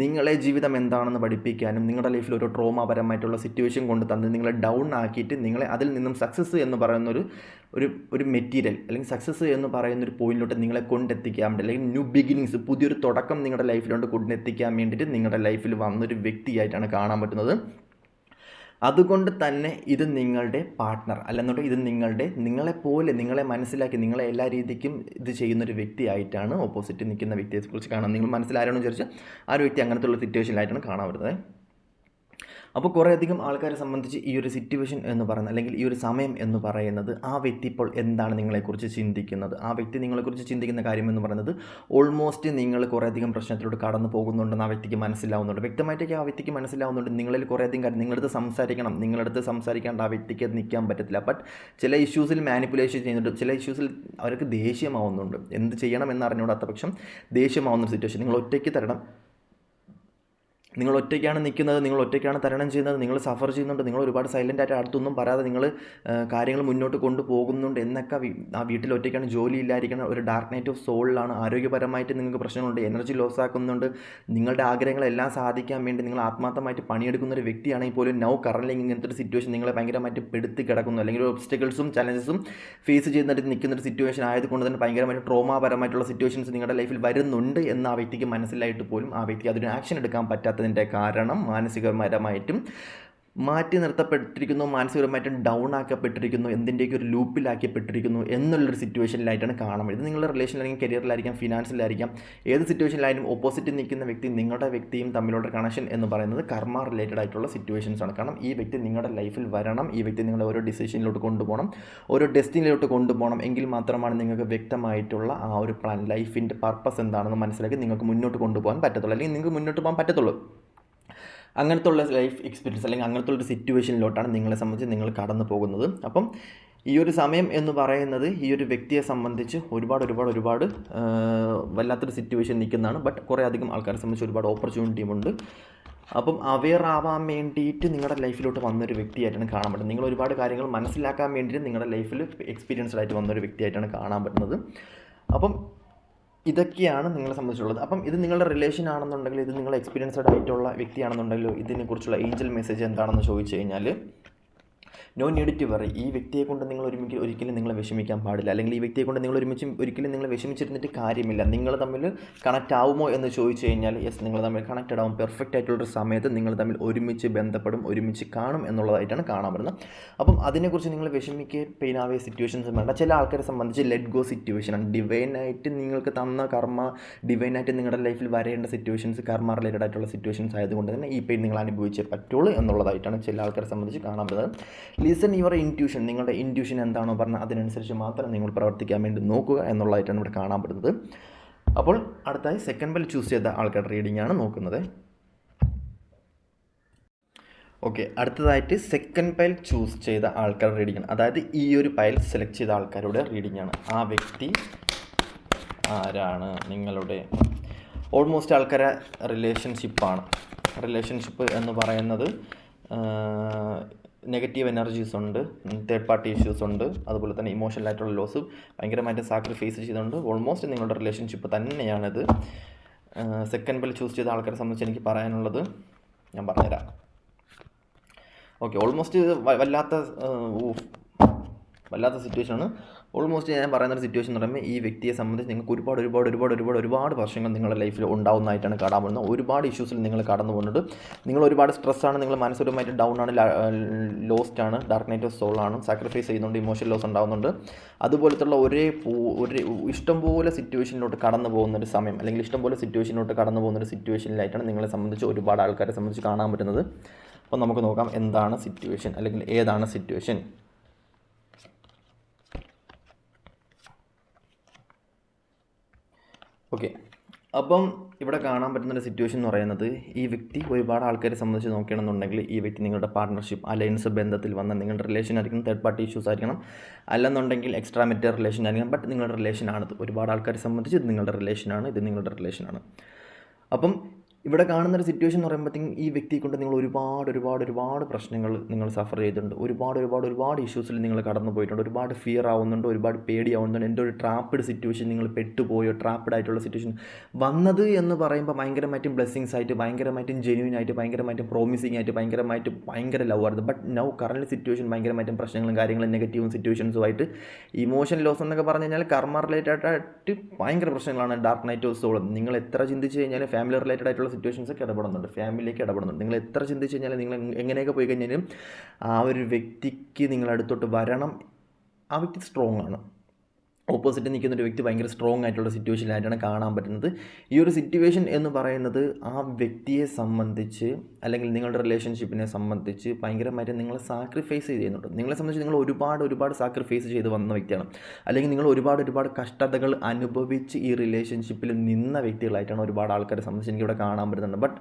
നിങ്ങളെ ജീവിതം എന്താണെന്ന് പഠിപ്പിക്കാനും നിങ്ങളുടെ ലൈഫിൽ ഒരു ട്രോമാപരമായിട്ടുള്ള സിറ്റുവേഷൻ കൊണ്ട് തന്ന് നിങ്ങളെ ഡൗൺ ആക്കിയിട്ട് നിങ്ങളെ അതിൽ നിന്നും സക്സസ് എന്ന് പറയുന്ന ഒരു ഒരു ഒരു മെറ്റീരിയൽ അല്ലെങ്കിൽ സക്സസ് എന്ന് പറയുന്ന ഒരു പോയിന്റിലോട്ട് നിങ്ങളെ കൊണ്ടെത്തിക്കാൻ വേണ്ടി അല്ലെങ്കിൽ ന്യൂ ബിഗിനിങ്സ് പുതിയൊരു തുടക്കം നിങ്ങളുടെ ലൈഫിലോട്ട് കൊണ്ടെത്തിക്കാൻ വേണ്ടിയിട്ട് നിങ്ങളുടെ ലൈഫിൽ വന്നൊരു വ്യക്തിയായിട്ടാണ് കാണാൻ പറ്റുന്നത്. അതുകൊണ്ട് തന്നെ ഇത് നിങ്ങളുടെ പാർട്ട്ണർ അല്ലെന്നുണ്ടെങ്കിൽ ഇത് നിങ്ങളുടെ നിങ്ങളെപ്പോലെ നിങ്ങളെ മനസ്സിലാക്കി നിങ്ങളെ എല്ലാ രീതിക്കും ഇത് ചെയ്യുന്നൊരു വ്യക്തിയായിട്ടാണ് ഓപ്പോസിറ്റ് നിൽക്കുന്ന വ്യക്തിയെക്കുറിച്ച് കാണാൻ നിങ്ങൾ മനസ്സിലാരാണെന്ന് വിചാരിച്ചാൽ ആ ഒരു വ്യക്തി അങ്ങനത്തെ ഉള്ള സിറ്റുവേഷനിലായിട്ടാണ് കാണാൻ വരുന്നത്. അപ്പോൾ കുറേയധികം ആൾക്കാരെ സംബന്ധിച്ച് ഈ ഒരു സിറ്റുവേഷൻ എന്ന് പറയുന്നത് അല്ലെങ്കിൽ ഈ ഒരു സമയം എന്ന് പറയുന്നത് ആ വ്യക്തി ഇപ്പോൾ എന്താണ് നിങ്ങളെക്കുറിച്ച് ചിന്തിക്കുന്നത്? ആ വ്യക്തി നിങ്ങളെക്കുറിച്ച് ചിന്തിക്കുന്ന കാര്യം എന്ന് പറയുന്നത് ഓൾമോസ്റ്റ് നിങ്ങൾ കുറേയധികം പ്രശ്നത്തിലൂടെ കടന്നു പോകുന്നുണ്ടെന്ന് ആ വ്യക്തിക്ക് മനസ്സിലാവുന്നുണ്ട്. വ്യക്തമായിട്ടൊക്കെ ആ വ്യക്തിക്ക് മനസ്സിലാവുന്നുണ്ട്. നിങ്ങളിൽ കുറേയധികം കാര്യം നിങ്ങളടുത്ത് സംസാരിക്കണം. നിങ്ങളടുത്ത് സംസാരിക്കാണ്ട് ആ വ്യക്തിക്ക് നിൽക്കാൻ പറ്റത്തില്ല. ബട്ട് ചില ഇഷ്യൂസിൽ മാനിപ്പുലേഷൻ ചെയ്യുന്നുണ്ട്. ചില ഇഷ്യൂസിൽ അവർക്ക് ദേഷ്യമാവുന്നുണ്ട്. എന്ത് ചെയ്യണം എന്ന് അറിഞ്ഞുകൂടാത്ത പക്ഷം ദേഷ്യമാവുന്ന സിറ്റുവേഷൻ നിങ്ങൾ ഒറ്റയ്ക്ക് തരണം. നിങ്ങൾ ഒറ്റയ്ക്കാണ് നിൽക്കുന്നത് നിങ്ങൾ ഒറ്റയ്ക്കാണ് തരണം ചെയ്യുന്നത് നിങ്ങൾ സഫർ ചെയ്യുന്നുണ്ട് നിങ്ങൾ ഒരുപാട് സൈലന്റ് ആയിട്ട് അടുത്തൊന്നും പറയാതെ നിങ്ങൾ കാര്യങ്ങൾ മുന്നോട്ട് കൊണ്ടുപോകുന്നുണ്ട് എന്നൊക്കെ ആ വീട്ടിൽ ഒറ്റയ്ക്കാണ് ജോലി ഇല്ലായിരിക്കണം ഒരു ഡാർക്ക് നൈറ്റ് ഓഫ് സോളിലാണ് ആരോഗ്യപരമായിട്ട് നിങ്ങൾക്ക് പ്രശ്നങ്ങളുണ്ട് എനർജി ലോസ് ആക്കുന്നുണ്ട്. നിങ്ങളുടെ ആഗ്രഹങ്ങളെല്ലാം സാധിക്കാൻ വേണ്ടി നിങ്ങൾ ആത്മാർത്ഥമായിട്ട് പണിയെടുക്കുന്ന ഒരു വ്യക്തിയാണെങ്കിൽ പോലും നൗ കറൻലി ഇങ്ങനത്തെ ഒരു സിറ്റുവേഷൻ നിങ്ങളെ ഭയങ്കരമായിട്ട് പെടുത്തി കിടക്കുന്നു. അല്ലെങ്കിൽ ഒബ്സ്റ്റക്കിൾസും ചലഞ്ചസും ഫേസ് ചെയ്യുന്നിട്ട് നിൽക്കുന്ന ഒരു സിറ്റുവേഷൻ ആയതുകൊണ്ട് തന്നെ ഭയങ്കരമായിട്ട് ട്രോമാപരമായിട്ടുള്ള സിറ്റുവേഷൻസ് നിങ്ങളുടെ ലൈഫിൽ വരുന്നുണ്ട് എന്ന് ആ വ്യക്തിക്ക് മനസ്സിലായിട്ട് പോലും ആ വ്യക്തി അതിന് ആക്ഷൻ എടുക്കാൻ പറ്റാത്ത അതിന്റെ കാരണം മാനസികപരമായിട്ടും മാറ്റി നിർത്തപ്പെട്ടിരിക്കുന്നു മാനസികപരമായിട്ട് ഡൗൺ ആക്കപ്പെട്ടിരിക്കുന്നു എന്തിന്റെയൊക്കെ ഒരു ലൂപ്പിലാക്കിപ്പെട്ടിരിക്കുന്നു എന്നുള്ളൊരു സിറ്റുവേഷനിലായിട്ടാണ് കാണുന്നത്. ഇത് നിങ്ങളുടെ റിലേഷനിലായിരിക്കും കരിയറിലായിരിക്കാം ഫിനാൻസിലായിരിക്കാം ഏത് സിറ്റുവേഷനിലായാലും ഓപ്പോസിറ്റ് നിൽക്കുന്ന വ്യക്തി നിങ്ങളുടെ വ്യക്തിയും തമ്മിലുള്ള കണക്ഷൻ എന്ന് പറയുന്നത് കർമ്മ റിലേറ്റഡ് ആയിട്ടുള്ള സിറ്റുവേഷൻസ് ആണ്. കാരണം ഈ വ്യക്തി നിങ്ങളുടെ ലൈഫിൽ വരണം ഈ വ്യക്തി നിങ്ങളെ ഓരോ ഡിസിഷനിലോട്ട് കൊണ്ടുപോകണം ഓരോ ഡെസ്റ്റിനിലോട്ട് കൊണ്ടുപോകണം. എങ്കിൽ മാത്രമാണ് നിങ്ങൾക്ക് വ്യക്തമായിട്ടുള്ള ആ ഒരു പ്ലാൻ ലൈഫിന്റെ പർപ്പസ് എന്താണെന്ന് മനസ്സിലാക്കി നിങ്ങൾക്ക് മുന്നോട്ട് കൊണ്ടുപോകാൻ പറ്റത്തുള്ളൂ. അല്ലെങ്കിൽ നിങ്ങൾക്ക് മുന്നോട്ട് പോകാൻ പറ്റത്തുള്ളൂ. അങ്ങനത്തെ ഉള്ള ലൈഫ് എക്സ്പീരിയൻസ് അല്ലെങ്കിൽ അങ്ങനത്തെ ഒരു സിറ്റുവേഷനിലോട്ടാണ് നിങ്ങളെ സംബന്ധിച്ച് നിങ്ങൾ കടന്നു പോകുന്നത്. അപ്പം ഈ ഒരു സമയം എന്ന് പറയുന്നത് ഈ ഒരു വ്യക്തിയെ സംബന്ധിച്ച് ഒരുപാട് ഒരുപാട് ഒരുപാട് വല്ലാത്തൊരു സിറ്റുവേഷൻ നിൽക്കുന്നതാണ്. ബട്ട് കുറേ അധികം ആൾക്കാരെ സംബന്ധിച്ച് ഒരുപാട് ഓപ്പർച്യൂണിറ്റിയും ഉണ്ട്. അപ്പം അവെയർ ആവാൻ വേണ്ടിയിട്ട് നിങ്ങളുടെ ലൈഫിലോട്ട് വന്നൊരു വ്യക്തിയായിട്ടാണ് കാണാൻ പറ്റുന്നത്. നിങ്ങൾ ഒരുപാട് കാര്യങ്ങൾ മനസ്സിലാക്കാൻ വേണ്ടിയിട്ട് നിങ്ങളുടെ ലൈഫിൽ എക്സ്പീരിയൻസ്ഡ് ആയിട്ട് വന്നൊരു വ്യക്തിയായിട്ടാണ് കാണാൻ പറ്റുന്നത്. അപ്പം ഇതൊക്കെയാണ് നിങ്ങളെ സംബന്ധിച്ചുള്ളത്. അപ്പം ഇത് നിങ്ങളുടെ റിലേഷൻ ആണെന്നുണ്ടെങ്കിൽ ഇത് നിങ്ങൾ എക്സ്പീരിയൻസ്ഡ് ആയിട്ടുള്ള വ്യക്തിയാണെന്നുണ്ടെങ്കിൽ ഇതിനെക്കുറിച്ചുള്ള ഏഞ്ചൽ മെസ്സേജ് എന്താണെന്ന് ചോദിച്ചു കഴിഞ്ഞാൽ നോ നീഡ് ടു വറി ഈ വ്യക്തിയെ കൊണ്ട് നിങ്ങൾ ഒരുമിച്ച് ഒരിക്കലും നിങ്ങളെ വിഷമിക്കാൻ പാടില്ല. അല്ലെങ്കിൽ ഈ വ്യക്തിയെ കൊണ്ട് നിങ്ങൾ ഒരുമിച്ച് ഒരിക്കലും നിങ്ങൾ വിഷമിച്ചിരുന്നിട്ട് കാര്യമില്ല. നിങ്ങൾ തമ്മിൽ കണക്റ്റ് ആവുമോ എന്ന് ചോദിച്ചു കഴിഞ്ഞാൽ യെസ് നിങ്ങൾ തമ്മിൽ കണക്റ്റഡ് ആവും. പെർഫെക്റ്റ് ആയിട്ടുള്ളൊരു സമയത്ത് നിങ്ങൾ തമ്മിൽ ഒരുമിച്ച് ബന്ധപ്പെടും ഒരുമിച്ച് കാണും എന്നുള്ളതായിട്ടാണ് കാണാൻ പറ്റുന്നത്. അപ്പം അതിനെക്കുറിച്ച് നിങ്ങൾ വിഷമിക്കുക പെയിൻ ആവിയ സിറ്റുവേഷൻസ് വേണ്ട. ചില ആൾക്കാരെ സംബന്ധിച്ച് ലെറ്റ് ഗോ സിറ്റുവേഷനാണ് ഡിവൈനായിട്ട് നിങ്ങൾക്ക് തന്ന കർമ്മ ഡിവൈനായിട്ട് നിങ്ങളുടെ ലൈഫിൽ വരേണ്ട സിറ്റുവേഷൻസ് കർമ്മ റിലേറ്റഡ് ആയിട്ടുള്ള സിറ്റുവേഷൻസ് ആയതുകൊണ്ട് തന്നെ ഈ പെയിൻ നിങ്ങൾ അനുഭവിച്ചേ പറ്റുള്ളൂ എന്നുള്ളതായിട്ടാണ് ചില ആൾക്കാരെ സംബന്ധിച്ച് കാണാൻ പറ്റുന്നത്. ലിസൺ യുവർ ഇന്റ്യൂഷൻ നിങ്ങളുടെ ഇന്റ്യൂഷൻ എന്താണോ പറഞ്ഞാൽ അതിനനുസരിച്ച് മാത്രം നിങ്ങൾ പ്രവർത്തിക്കാൻ വേണ്ടി നോക്കുക എന്നുള്ളതായിട്ടാണ് ഇവിടെ കാണാൻ പറ്റുന്നത് അപ്പോൾ അടുത്തായി സെക്കൻഡ് ബെൽ ചൂസ് ചെയ്ത ആൾക്കാരുടെ റീഡിംഗ് ആണ് നോക്കുന്നത്. ഓക്കെ അടുത്തതായിട്ട് സെക്കൻഡ് പൈൽ ചൂസ് ചെയ്ത ആൾക്കാരുടെ റീഡിംഗ് ആണ്. അതായത് ഈ ഒരു പൈൽ സെലക്ട് ചെയ്ത ആൾക്കാരുടെ റീഡിംഗ് ആണ്. ആ വ്യക്തി ആരാണ്? നിങ്ങളുടെ ഓൾമോസ്റ്റ് ആൾക്കാരെ റിലേഷൻഷിപ്പാണ് റിലേഷൻഷിപ്പ് എന്ന് പറയുന്നത് നെഗറ്റീവ് എനർജീസ് ഉണ്ട് തേർഡ് പാർട്ടി ഇഷ്യൂസ് ഉണ്ട് അതുപോലെ തന്നെ ഇമോഷണൽ ആയിട്ടുള്ള ലോസ് ഭയങ്കരമായിട്ട് സാക്രിഫൈസ് ചെയ്തുകൊണ്ട് ഓൾമോസ്റ്റ് നിങ്ങളുടെ റിലേഷൻഷിപ്പ് തന്നെയാണിത്. സെക്കൻഡ് ബിൽ ചൂസ് ചെയ്ത ആൾക്കാരെ സംബന്ധിച്ച് എനിക്ക് പറയാനുള്ളത് ഞാൻ പറഞ്ഞുതരാം. ഓക്കെ ഓൾമോസ്റ്റ് വല്ലാത്ത വല്ലാത്ത സിറ്റുവേഷനാണ് ഓൾമോസ്റ്റ് ഞാൻ പറയുന്ന ഒരു സിറ്റുവേഷൻ എന്ന് പറയുമ്പോൾ ഈ വ്യക്തിയെ സംബന്ധിച്ച് നിങ്ങൾക്ക് ഒരുപാട് ഒരുപാട് ഒരുപാട് ഒരുപാട് ഒരുപാട് പ്രശ്നങ്ങൾ നിങ്ങളുടെ ലൈഫിൽ ഉണ്ടാവുന്നതായിട്ടാണ് കാണാൻ പോകുന്നത്. ഒരുപാട് ഇഷ്യൂസിൽ നിങ്ങൾ കടന്നു പോകുന്നുണ്ട്. നിങ്ങൾ ഒരുപാട് സ്ട്രെസ്സാണ് നിങ്ങൾ മാനസികമായിട്ട് ഡൗൺ ആണ് ലോസ്റ്റ് ആണ് ഡാർക്ക് നൈറ്റ് ഓഫ് സോൾ ആണ് സാക്രിഫൈസ് ചെയ്യുന്നുണ്ട് ഇമോഷണൽ ലോസ് ഉണ്ടാകുന്നുണ്ട് അതുപോലത്തുള്ള ഒരേ ഒരു ഇഷ്ടംപോലെ സിറ്റുവേഷനിലോട്ട് കടന്നു പോകുന്ന ഒരു സമയം അല്ലെങ്കിൽ ഇഷ്ടംപോലെ സിറ്റുവേഷനിലോട്ട് കടന്നു പോകുന്ന ഒരു സിറ്റുവേഷനിലായിട്ടാണ് നിങ്ങളെ സംബന്ധിച്ച് ഒരുപാട് ആൾക്കാരെ സംബന്ധിച്ച് കാണാൻ പറ്റുന്നത്. അപ്പോൾ നമുക്ക് നോക്കാം എന്താണ് സിറ്റുവേഷൻ അല്ലെങ്കിൽ ഏതാണ് സിറ്റുവേഷൻ ഓക്കെ. അപ്പം ഇവിടെ കാണാൻ പറ്റുന്നൊരു സിറ്റുവേഷൻ എന്ന് പറയുന്നത് ഈ വ്യക്തി ഒരുപാട് ആൾക്കാരെ സംബന്ധിച്ച് നോക്കുകയാണെന്നുണ്ടെങ്കിൽ ഈ വ്യക്തി നിങ്ങളുടെ പാർട്ട്ണർഷിപ്പ് അലയൻസ് ബന്ധത്തിൽ വന്ന നിങ്ങളുടെ റിലേഷൻ ആയിരിക്കണം തേർഡ് പാർട്ടി ഇഷ്യൂസ് ആയിരിക്കണം അല്ലെന്നുണ്ടെങ്കിൽ എക്സ്ട്രാ മെറ്റർ റിലേഷൻ ആയിരിക്കണം ബട്ട് നിങ്ങളുടെ ആണ്. ഒരുപാട് ആൾക്കാരെ സംബന്ധിച്ച് ഇത് നിങ്ങളുടെ റിലേഷനാണ് ഇത് നിങ്ങളുടെ റിലേഷനാണ് അപ്പം ഇവിടെ കാണുന്നൊരു സിറ്റുവേഷൻ എന്ന് പറയുമ്പോഴത്തേക്കും ഈ വ്യക്തിയെ കൊണ്ട് നിങ്ങൾ ഒരുപാട് ഒരുപാട് ഒരുപാട് പ്രശ്നങ്ങൾ നിങ്ങൾ സഫർ ചെയ്തിട്ടുണ്ട്. ഒരുപാട് ഒരുപാട് ഒരുപാട് ഇഷ്യൂസിൽ നിങ്ങൾ കടന്നു പോയിട്ടുണ്ട്. ഒരുപാട് ഫിയർ ആവുന്നുണ്ട് ഒരുപാട് പേടിയാവുന്നുണ്ട്. എന്റെ ഒരു ട്രാപ്പിഡ് സിറ്റുവേഷൻ നിങ്ങൾ പെട്ടുപോയോ ട്രാപ്പിഡ് ആയിട്ടുള്ള സിറ്റുവേഷൻ വന്നത് എന്ന് പറയുമ്പോൾ ഭയങ്കരമായിട്ടും ബ്ലെസ്സിങ്സ് ആയിട്ട് ഭയങ്കരമായിട്ടും ജെനുവിൻ ആയിട്ട് ഭയങ്കരമായിട്ടും പ്രോമിസിങ് ആയിട്ട് ഭയങ്കരമായിട്ട് ഭയങ്കര ലവ് ആയിരുന്നു. ബട്ട് നൗ കറണ്ട് സിറ്റുവേഷൻ ഭയങ്കരമായിട്ടും പ്രശ്നങ്ങളും കാര്യങ്ങളും നെഗറ്റീവും സിറ്റുവേഷൻസുമായിട്ട് ഇമോഷൻ ലോസ് എന്നൊക്കെ പറഞ്ഞു കഴിഞ്ഞാൽ കർമ്മ റിലേറ്റഡ് ആയിട്ട് ഭയങ്കര പ്രശ്നങ്ങളാണ്. ഡാർക്ക് നൈറ്റ് ഓഫ് സോൾ നിങ്ങൾ എത്ര ചിന്തിച്ച് കഴിഞ്ഞാൽ ഫാമിലി റിലേറ്റഡ് ആയിട്ടുള്ള സിറ്റുവേഷൻസ് ഒക്കെ ഇടപെടുന്നുണ്ട്. ഫാമിലിയിലേക്ക് ഇടപെടുന്നുണ്ട്. നിങ്ങൾ എത്ര ചിന്തിച്ച് കഴിഞ്ഞാലും നിങ്ങൾ എങ്ങനെയൊക്കെ പോയി കഴിഞ്ഞാലും ആ ഒരു വ്യക്തിക്ക് നിങ്ങളടുത്തോട്ട് വരണം. ആ വ്യക്തി സ്ട്രോങ് ആണ്. ഓപ്പോസിറ്റ് നിൽക്കുന്ന ഒരു വ്യക്തി ഭയങ്കര സ്ട്രോങ് ആയിട്ടുള്ള സിറ്റുവേഷനിലായിട്ടാണ് കാണാൻ പറ്റുന്നത്. ഈ ഒരു സിറ്റുവേഷൻ എന്ന് പറയുന്നത് ആ വ്യക്തിയെ സംബന്ധിച്ച് അല്ലെങ്കിൽ നിങ്ങളുടെ റിലേഷൻഷിപ്പിനെ സംബന്ധിച്ച് ഭയങ്കരമായിട്ട് നിങ്ങൾ സാക്രിഫൈസ് ചെയ്യുന്നുണ്ട്. നിങ്ങളെ സംബന്ധിച്ച് നിങ്ങൾ ഒരുപാട് ഒരുപാട് സാക്രിഫൈസ് ചെയ്ത് വന്ന വ്യക്തിയാണ്. അല്ലെങ്കിൽ നിങ്ങൾ ഒരുപാട് ഒരുപാട് കഷ്ടതകൾ അനുഭവിച്ച് ഈ റിലേഷൻഷിപ്പിൽ നിന്ന വ്യക്തികളായിട്ടാണ് ഒരുപാട് ആൾക്കാരെ സംബന്ധിച്ച് എനിക്കിവിടെ കാണാൻ പറ്റുന്നുണ്ട് ബട്ട്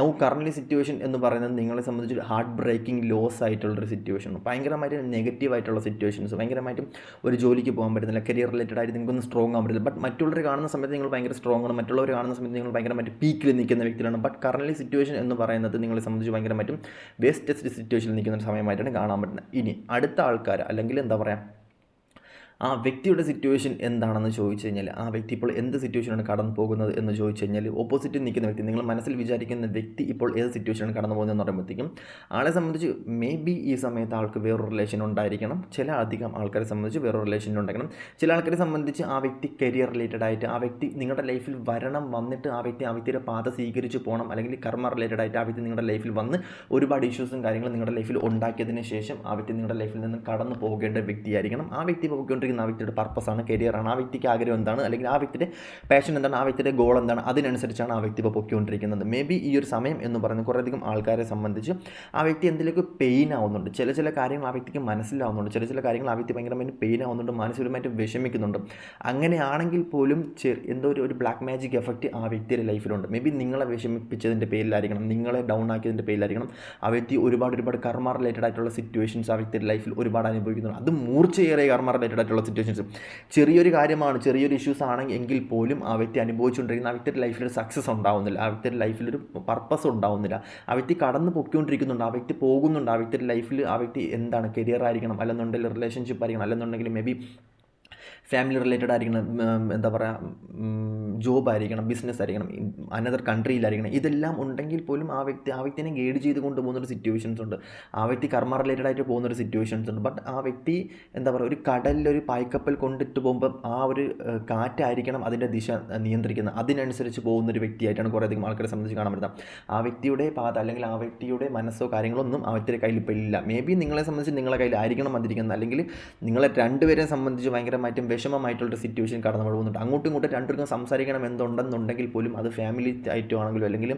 നൗ കറൻലി സിറ്റുവേഷൻ എന്ന് പറയുന്നത് നിങ്ങളെ സംബന്ധിച്ച് ഹാർട്ട് ബ്രേക്കിംഗ് ലോസ് ആയിട്ടുള്ളൊരു സിറ്റുവേഷൻ ഭയങ്കരമായിട്ട് നെഗറ്റീവ് ആയിട്ടുള്ള സിറ്റുവേഷൻസ് ഭയങ്കരമായിട്ടും ഒരു ജോലിക്ക് പോകാൻ പറ്റുന്നില്ല കരിയർ റിലേറ്റഡ് ആയിട്ട് നിങ്ങൾക്കൊന്നും സ്ട്രോങ് ആകാൻ പറ്റില്ല. ബട്ട് മറ്റുള്ളവർ കാണുന്ന സമയത്ത് നിങ്ങൾ ഭയങ്കര സ്ട്രോങ് ആണ്. മറ്റുള്ളവർ കാണുന്ന സമയത്ത് നിങ്ങൾ ഭയങ്കരമായിട്ട് പീക്കിൽ നിൽക്കുന്ന വ്യക്തികളാണ്. ബട്ട് കറൻലി സിറ്റുവേഷൻ എന്ന് പറയുന്നത് നിങ്ങളെ സംബന്ധിച്ച് ഭയങ്കരമായിട്ടും വേസ്റ്റസ്റ്റ് സിറ്റുവേഷനിൽ നിൽക്കുന്ന ഒരു സമയമായിട്ടാണ് കാണാൻ പറ്റുന്നത്. ഇനി അടുത്ത ആൾക്കാർ അല്ലെങ്കിൽ എന്താ പറയുക ആ വ്യക്തിയുടെ സിറ്റുവേഷൻ എന്താണെന്ന് ചോദിച്ചു കഴിഞ്ഞാൽ ആ വ്യക്തി ഇപ്പോൾ എന്ത് സിറ്റുവേഷനാണ് കടന്നു പോകുന്നത് എന്ന് ചോദിച്ചു കഴിഞ്ഞാൽ ഓപ്പോസിറ്റിൽ നിൽക്കുന്ന വ്യക്തി നിങ്ങൾ മനസ്സിൽ വിചാരിക്കുന്ന വ്യക്തി ഇപ്പോൾ ഏത് സിറ്റുവേഷനാണ് കടന്നു പോകുന്നതെന്ന് പറയുമ്പോഴത്തേക്കും ആളെ സംബന്ധിച്ച് മേ ബി ഈ സമയത്ത് ആൾക്ക് വേറൊരു റിലേഷൻ ഉണ്ടായിരിക്കണം. ചില അധികം ആൾക്കാരെ സംബന്ധിച്ച് വേറൊരു റിലേഷൻ ഉണ്ടാക്കണം ചില ആൾക്കാരെ സംബന്ധിച്ച് ആ വ്യക്തി കരിയർ റിലേറ്റഡ് ആയിട്ട് ആ വ്യക്തി നിങ്ങളുടെ ലൈഫിൽ വരണം വന്നിട്ട് ആ വ്യക്തി ആ വ്യക്തിയുടെ പാത സ്വീകരിച്ച് പോകണം. അല്ലെങ്കിൽ കർമ്മ റിലേറ്റഡ് ആയിട്ട് ആ വ്യക്തി നിങ്ങളുടെ ലൈഫിൽ വന്ന് ഒരുപാട് ഇഷ്യൂസും കാര്യങ്ങളും നിങ്ങളുടെ ലൈഫിൽ ഉണ്ടാക്കിയതിന് ശേഷം ആ വ്യക്തി നിങ്ങളുടെ ലൈഫിൽ നിന്ന് കടന്നു പോകേണ്ട വ്യക്തിയായിരിക്കണം. ആ വ്യക്തി പോയിക്കൊണ്ടിരിക്കുന്ന ആ വ്യക്തിയുടെ പർപ്പസാണ് കരിയറാണ് ആ വ്യക്തിക്ക് ആഗ്രഹം എന്താണ്? അല്ലെങ്കിൽ ആ വ്യക്തിയുടെ പാഷൻ എന്താണ്? ആ വ്യക്തിയുടെ ഗോൾ എന്താണ്? അതിനനുസരിച്ചാണ് ആ വ്യക്തി ഇപ്പോൾ പൊക്കിക്കൊണ്ടിരിക്കുന്നത് മേ ബി ഈ ഒരു സമയം എന്ന് പറയുന്നത് കുറേയധികം ആൾക്കാരെ സംബന്ധിച്ച് ആ വ്യക്തി എന്തെങ്കിലും പെയിൻ ആവുന്നുണ്ട്? ചില ചില കാര്യങ്ങൾ ആ വ്യക്തിക്ക് മനസ്സിലാവുന്നുണ്ട്. ചില ചില കാര്യങ്ങൾ ആ വ്യക്തി ഭയങ്കരമായിട്ട് പെയിൻ ആവുന്നുണ്ട് മാനസികമായിട്ട് വിഷമിക്കുന്നുണ്ട്. അങ്ങനെയാണെങ്കിൽ പോലും എന്തോ ഒരു ഒരു ബ്ലാക്ക് മാജിക് എഫക്റ്റ് ആ വ്യക്തിയുടെ ലൈഫിലുണ്ട് മേ ബി നിങ്ങളെ വിഷമിപ്പിച്ചതിന്റെ പേരിലായിരിക്കണം നിങ്ങളെ ഡൗൺ ആക്കിയതിന്റെ പേരിലായിരിക്കണം. ആ വ്യക്തി ഒരുപാട് ഒരുപാട് കർമ്മ റിലേറ്റഡ് ആയിട്ടുള്ള സിറ്റുവേഷൻസ് ആ വ്യക്തിയുടെ ലൈഫിൽ ഒരുപാട് അനുഭവിക്കുന്നുണ്ട്. അത് മൂർച്ചയേറെ കർമ്മ റിലേറ്റഡ് ആയിട്ടുള്ള സിറ്റുവേഷൻസ് ചെറിയൊരു കാര്യമാണ് ചെറിയൊരു ഇഷ്യൂസ് ആണെങ്കിൽ എങ്കിൽ പോലും ആ വ്യക്തി അനുഭവിച്ചുകൊണ്ടിരിക്കുന്ന ആ വ്യക്തിയുടെ ലൈഫിലൊരു സക്സസ് ഉണ്ടാവുന്നില്ല. ആ വ്യക്തിയുടെ ലൈഫിലൊരു പർപ്പസ് ഉണ്ടാവുന്നില്ല. ആ വ്യക്തി കടന്നു പൊയ്ക്കൊണ്ടിരിക്കുന്നുണ്ട്. ആ വ്യക്തി പോകുന്നുണ്ട്. ആ വ്യക്തിയുടെ ലൈഫിൽ ആ വ്യക്തി എന്താണ് കരിയർ ആയിരിക്കണം. അല്ലെന്നുണ്ടെങ്കിൽ റിലേഷൻഷിപ്പ് ആയിരിക്കണം. അല്ലെന്നുണ്ടെങ്കിൽ മേ ബി ഫാമിലി റിലേറ്റഡ് ആയിരിക്കണം എന്താ പറയുക ജോബ് ആയിരിക്കണം ബിസിനസ് ആയിരിക്കണം അനദർ കൺട്രിയിലായിരിക്കണം ഇതെല്ലാം ഉണ്ടെങ്കിൽ പോലും ആ വ്യക്തി ആ വ്യക്തിനെ ഗൈഡ് ചെയ്ത് കൊണ്ടുപോകുന്ന ഒരു സിറ്റുവേഷൻസ് ഉണ്ട്. ആ വ്യക്തി കർമ്മ റിലേറ്റഡ് ആയിട്ട് പോകുന്നൊരു സിറ്റുവേഷൻസ് ഉണ്ട്. ബട്ട് ആ വ്യക്തി എന്താ പറയുക ഒരു കടലിൽ ഒരു പായ്ക്കപ്പൽ കൊണ്ടിട്ട് പോകുമ്പോൾ ആ ഒരു കാറ്റായിരിക്കണം അതിന്റെ ദിശ നിയന്ത്രിക്കുന്നത്. അതിനനുസരിച്ച് പോകുന്ന ഒരു വ്യക്തിയായിട്ടാണ് കുറേയധികം ആൾക്കാരെ സംബന്ധിച്ച് കാണാൻ പറ്റുന്നത്. ആ വ്യക്തിയുടെ പാത അല്ലെങ്കിൽ ആ വ്യക്തിയുടെ മനസ്സോ കാര്യങ്ങളോ ഒന്നും ആ വ്യക്തിയുടെ കയ്യിൽ ഇപ്പോൾ ഇല്ല. മേ ബി നിങ്ങളെ സംബന്ധിച്ച് നിങ്ങളെ കയ്യിൽ ആയിരിക്കണം വന്നിരിക്കുന്നത്. അല്ലെങ്കിൽ നിങ്ങളെ രണ്ടുപേരെ സംബന്ധിച്ച് ഭയങ്കരമായിട്ടും വിഷമമായിട്ടുള്ളൊരു സിറ്റുവേഷൻ കടന്നു പോകുന്നുണ്ട്. അങ്ങോട്ടും ഇങ്ങോട്ടും രണ്ടുപേർക്കും സംസാരിക്കണം എന്തുണ്ടെന്നുണ്ടെങ്കിൽ പോലും അത് ഫാമിലി ആയിട്ടോ ആണെങ്കിലും അല്ലെങ്കിൽ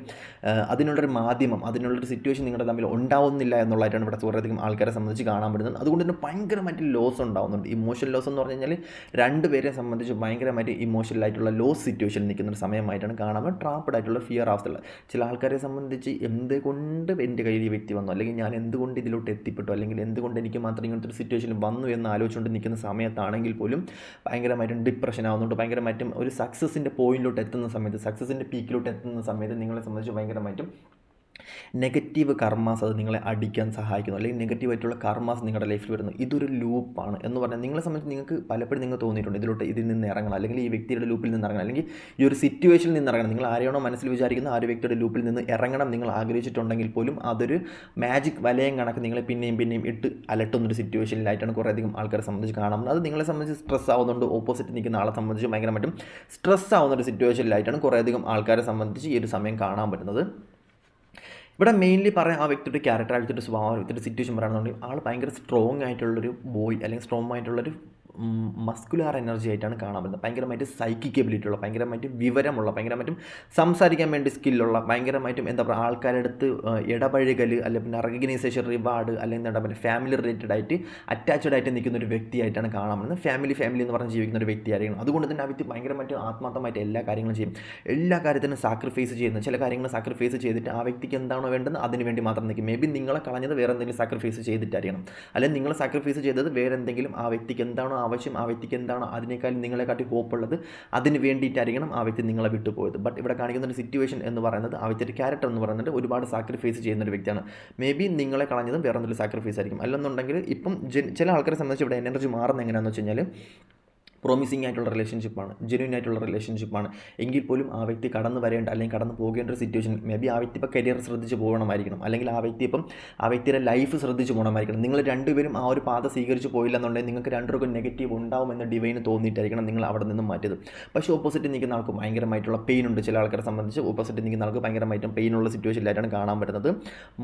അതിനുള്ളൊരു മാധ്യമം അതിനുള്ളൊരു സിറ്റുവേഷൻ നിങ്ങളുടെ തമ്മിൽ ഉണ്ടാവുന്നില്ല എന്നുള്ളതായിട്ടാണ് ഇവിടെ കുറേയധികം ആൾക്കാരെ സംബന്ധിച്ച് കാണാൻ പറ്റുന്നത്. അതുകൊണ്ട് തന്നെ ഭയങ്കരമായിട്ട് ലോസ് ഉണ്ടാവുന്നുണ്ട്. ഇമോഷണൽ ലോസ് എന്ന് പറഞ്ഞു കഴിഞ്ഞാൽ രണ്ടുപേരെ സംബന്ധിച്ച് ഭയങ്കരമായിട്ട് ഇമോഷണൽ ആയിട്ടുള്ള ലോസ് സിറ്റുവേഷനിൽ നിൽക്കുന്ന ഒരു സമയമായിട്ടാണ് കാണാൻ ട്രാപ്പഡ് ആയിട്ടുള്ള ഫിയർ അവസ്ഥകൾ ചില ആൾക്കാരെ സംബന്ധിച്ച് എന്തുകൊണ്ട് എന്റെ കയ്യിൽ ഈ വ്യക്തി വന്നു? അല്ലെങ്കിൽ ഞാൻ എന്തുകൊണ്ട് ഇതിലോട്ട് എത്തിപ്പെട്ടു? അല്ലെങ്കിൽ എന്തുകൊണ്ട് എനിക്ക് മാത്രം ഇങ്ങനത്തെ ഒരു സിറ്റുവേഷൻ വന്നു എന്ന് ആലോചിച്ചുകൊണ്ട് നിൽക്കുന്ന സമയത്താണെങ്കിൽ പോലും ഭയങ്കരമായിട്ടും ഡിപ്രഷൻ ആവുന്നുണ്ട്. ഭയങ്കരമായിട്ടും ഒരു സക്സസിന്റെ പോയിന്റിലോട്ട് എത്തുന്ന സമയത്ത് സക്സസിന്റെ പീക്കിലോട്ട് എത്തുന്ന സമയത്ത് നിങ്ങളെ സംബന്ധിച്ച് ഭയങ്കരമായിട്ടും നെഗറ്റീവ് കർമാസ് അത് നിങ്ങളെ അടിക്കാൻ സഹായിക്കുന്നു. അല്ലെങ്കിൽ നെഗറ്റീവ് ആയിട്ടുള്ള കർമാസ് നിങ്ങളുടെ ലൈഫിൽ വരുന്നു. ഇതൊരു ലൂപ്പാണ് എന്ന് പറഞ്ഞാൽ നിങ്ങളെ സംബന്ധിച്ച് നിങ്ങൾക്ക് പലപ്പോഴും നിങ്ങൾ തോന്നിയിട്ടുണ്ട് ഇതിലോട്ട് ഇതിൽ നിന്ന് ഇറങ്ങണം. അല്ലെങ്കിൽ ഈ വ്യക്തിയുടെ ലൂപ്പിൽ നിന്ന് ഇറങ്ങണം. അല്ലെങ്കിൽ ഈ ഒരു സിറ്റുവേഷനിൽ നിന്ന് ഇറങ്ങണം. നിങ്ങൾ ആരെയാണോ മനസ്സിൽ വിചാരിക്കുന്ന ആ ഒരു വ്യക്തിയുടെ ലൂപ്പിൽ നിന്ന് ഇറങ്ങണം നിങ്ങൾ ആഗ്രഹിച്ചിട്ടുണ്ടെങ്കിൽ പോലും അതൊരു മാജിക് വലയം കണക്ക് നിങ്ങളെ പിന്നെയും പിന്നെയും ഇട്ട് അലട്ടുന്ന അലട്ടുന്നൊരു സിറ്റുവേഷനിലായിട്ടാണ് കുറേയധികം ആൾക്കാരെ സംബന്ധിച്ച് കാണാം അത് നിങ്ങളെ സംബന്ധിച്ച് സ്ട്രെസ് ആവുന്നുണ്ട് ഓപ്പോസിറ്റ് നിൽക്കുന്ന ആളെ സംബന്ധിച്ച് ഭയങ്കരമായിട്ടും സ്ട്രെസ് ആവുന്ന ഒരു സിറ്റുവേഷനിലായിട്ടാണ് കുറേയധികം ആൾക്കാരെ സംബന്ധിച്ച് ഈ ഒരു സമയം കാണാൻ പറ്റുന്നത്. ഇവിടെ മെയിൻലി പറയാൻ ആ വ്യക്തിയുടെ ക്യാരക്ടർ ആ വ്യക്തിയുടെ സ്വഭാവം വ്യക്തിയുടെ സിറ്റുവേഷൻ പറയുകയാണെന്നുണ്ടെങ്കിൽ ആൾ ഭയങ്കര സ്ട്രോങ് ആയിട്ടുള്ളൊരു ബോയ് അല്ലെങ്കിൽ സ്ട്രോങ് ആയിട്ടുള്ളൊരു മസ്കുലാർ എനർജി ആയിട്ടാണ് കാണാൻ പറ്റുന്നത്. ഭയങ്കരമായിട്ട് സൈക്കിക് എബിലിറ്റി ഉള്ള ഭയങ്കരമായിട്ട് വിവരമുള്ള ഭയങ്കരമായിട്ടും സംസാരിക്കാൻ വേണ്ടി സ്കില്ലുള്ള ഭയങ്കരമായിട്ടും എന്താ പറയുക ആൾക്കാരുടെ അടുത്ത് ഇടപഴകൽ അല്ലെങ്കിൽ പിന്നെ റെക്കഗ്നൈസേഷൻ റിവാർഡ് അല്ലെങ്കിൽ എന്താ പറയുക ഫാമിലി റിലേറ്റഡ് ആയിട്ട് അറ്റാച്ച്ഡ് ആയിട്ട് നിൽക്കുന്ന ഒരു വ്യക്തിയായിട്ടാണ് കാണാൻ പറ്റുന്നത്. ഫാമിലി ഫാമിലി എന്ന് പറഞ്ഞ് ജീവിക്കുന്ന ഒരു വ്യക്തിയായിരിക്കണം അതുകൊണ്ട് തന്നെ ആ വ്യക്തി ഭയങ്കരമായിട്ട് ആത്മാർത്ഥമായിട്ട് എല്ലാ കാര്യങ്ങളും ചെയ്യും. എല്ലാ കാര്യത്തിനും സാക്രിഫൈസ് ചെയ്യുന്നു. ചില കാര്യങ്ങൾ സാക്രിഫൈസ് ചെയ്തിട്ട് ആ വ്യക്തിക്ക് എന്താണോ വേണ്ടത് അതിന് വേണ്ടി മാത്രം നിൽക്കും. മേ ബി നിങ്ങളെ കളഞ്ഞത് വേറെ എന്തെങ്കിലും സാക്രിഫൈസ് ചെയ്തിട്ടായിരിക്കണം. അല്ലെങ്കിൽ നിങ്ങൾ സാക്രിഫൈസ് ചെയ്തത് വേറെ എന്തെങ്കിലും ആ വ്യക്തിക്ക് എന്താണോ ആവശ്യം ആ വ്യക്തിക്ക് എന്താണ് അതിനേക്കാൾ നിങ്ങളെക്കാട്ടി കാട്ടി ഹോപ്പുള്ളത് അതിന് വേണ്ടിയിട്ടായിരിക്കണം ആ വ്യക്തി നിങ്ങളെ വിട്ടു പോയത് ബട്ട് ഇവിടെ കാണിക്കുന്ന ഒരു സിറ്റുവേഷൻ എന്ന് പറയുന്നത് ആ വ്യക്തിയുടെ ക്യാരക്ടർ എന്ന് പറയുന്നത് ഒരുപാട് സാക്രിഫൈസ് ചെയ്യുന്ന ഒരു വ്യക്തിയാണ്. മേ ബി നിങ്ങളെ കളഞ്ഞതും വേറെ എന്തെങ്കിലും സാക്രിഫൈസ് ആയിരിക്കും. അല്ലെന്നുണ്ടെങ്കിൽ ഇപ്പം ചില ആൾക്കാരെ സംബന്ധിച്ച് ഇവിടെ എനർജി മാറുന്ന എങ്ങനെയാണെന്ന് വെച്ച് കഴിഞ്ഞാൽ പ്രോമിസിങ് ആയിട്ടുള്ള റിലേഷൻഷിപ്പാണ് ജെന്യൂൻ ആയിട്ടുള്ള റിലേഷൻഷിപ്പാണ് എങ്കിൽ പോലും ആ വ്യക്തി കടന്നു വരേണ്ട അല്ലെങ്കിൽ കടന്നു പോകേണ്ട ഒരു സിറ്റുവേഷൻ മേ ബി ആ വ്യക്തി ഇപ്പോൾ കരിയർ ശ്രദ്ധിച്ച് പോകണമായിരിക്കണം. അല്ലെങ്കിൽ ആ വ്യക്തി ഇപ്പം ആ വ്യക്തിയുടെ ലൈഫ് ശ്രദ്ധിച്ച് പോകണമായിരിക്കണം. നിങ്ങൾ രണ്ടുപേരും ആ ഒരു പാത സ്വീകരിച്ച് പോയില്ല എന്നുണ്ടെങ്കിൽ നിങ്ങൾക്ക് രണ്ടുപേർക്കും നെഗറ്റീവ് ഉണ്ടാവുമെന്ന് ഡിവൈന് തോന്നിയിട്ടായിരിക്കണം നിങ്ങൾ അവിടെ നിന്നും മാറ്റിയത്. പക്ഷേ ഓപ്പോസിറ്റ് നിൽക്കുന്ന ആൾക്ക് ഭയങ്കരമായിട്ടുള്ള പെയിൻ ഉണ്ട് ചില ആൾക്കാരെ സംബന്ധിച്ച്. ഓപ്പോസിറ്റ് നിൽക്കുന്ന ആൾക്ക് ഭയങ്കരമായിട്ടും പെയിൻ ഉള്ള സിറ്റുവേഷനിലായിട്ടാണ് കാണാൻ പറ്റുന്നത്.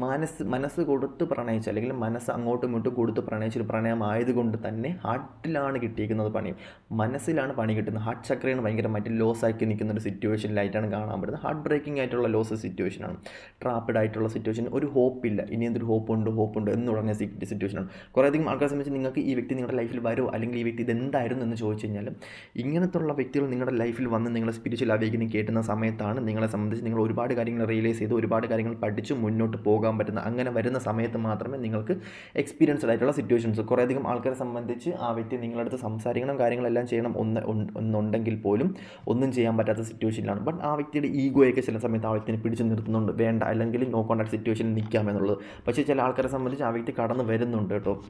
മനസ്സ് മനസ്സ് കൊടുത്ത് പ്രണയിച്ച് അല്ലെങ്കിൽ മനസ്സ് അങ്ങോട്ടും ഇങ്ങോട്ടും കൊടുത്ത് പ്രണയിച്ചൊരു പ്രണയമായതുകൊണ്ട് തന്നെ ഹാർട്ടിലാണ് കിട്ടിയിരിക്കുന്നത് പണി. മനസ്സിലാണ് പണി കിട്ടുന്നത്. ഹാർട്ട് ചക്രയാണ് ഭയങ്കരമായിട്ട് ലോസ് ആക്കി നിൽക്കുന്ന ഒരു സിറ്റുവേഷനിലായിട്ടാണ് കാണാൻ പറ്റുന്നത്. ഹാർട്ട് ബ്രേക്കിംഗ് ആയിട്ടുള്ള ലോസ് സിറ്റുവേഷനാണ് ട്രാപ്പഡ് ആയിട്ടുള്ള സിറ്റുവേഷൻ ഒരു ഹോപ്പില്ല ഇനി എന്തൊരു ഹോപ്പ് ഉണ്ട് ഹോപ്പ് ഉണ്ട് എന്ന് പറഞ്ഞ സിറ്റുവേഷനാണ് കുറേയധികം ആൾക്കാരെ സംബന്ധിച്ച് നിങ്ങൾക്ക് ഈ വ്യക്തി നിങ്ങളുടെ ലൈഫിൽ വരുമോ? അല്ലെങ്കിൽ ഈ വ്യക്തി ഇതെന്തായിരുന്നു എന്ന് ചോദിച്ചു കഴിഞ്ഞാൽ ഇങ്ങനത്തുള്ള വ്യക്തികൾ നിങ്ങളുടെ ലൈഫിൽ വന്ന് നിങ്ങളുടെ സ്പിരിച്വൽ അവേക്കിനെ കേട്ടുന്ന സമയത്താണ് നിങ്ങളെ സംബന്ധിച്ച് നിങ്ങൾ ഒരുപാട് കാര്യങ്ങൾ റിയലൈസ് ചെയ്ത് ഒരുപാട് കാര്യങ്ങൾ പഠിച്ച് മുന്നോട്ട് പോകാൻ പറ്റുന്ന അങ്ങനെ വരുന്ന സമയത്ത് മാത്രമേ നിങ്ങൾക്ക് എക്സ്പീരിയൻസ്ഡ് ആയിട്ടുള്ള സിറ്റുവേഷൻസ് കുറേയധികം ആൾക്കാരെ സംബന്ധിച്ച് ആ വ്യക്തി നിങ്ങളടുത്ത് സംസാരിക്കണം കാര്യങ്ങളെല്ലാം ചെയ്യണം ഒന്ന് ഒന്നുണ്ടെങ്കിൽ പോലും ഒന്നും ചെയ്യാൻ പറ്റാത്ത സിറ്റുവേഷനിലാണ് ബട്ട് ആ വ്യക്തിയുടെ ഈഗോയൊക്കെ ചില സമയത്ത് ആ വ്യക്തിനെ പിടിച്ചു നിർത്തുന്നുണ്ട്. വേണ്ട അല്ലെങ്കിൽ നോ കോൺടാക്ട് സിറ്റുവേഷനിൽ നിൽക്കാം എന്നുള്ളത്. പക്ഷേ ചില ആൾക്കാരെ സംബന്ധിച്ച് ആ വ്യക്തി കടന്നു വരുന്നുണ്ട് കേട്ടോ.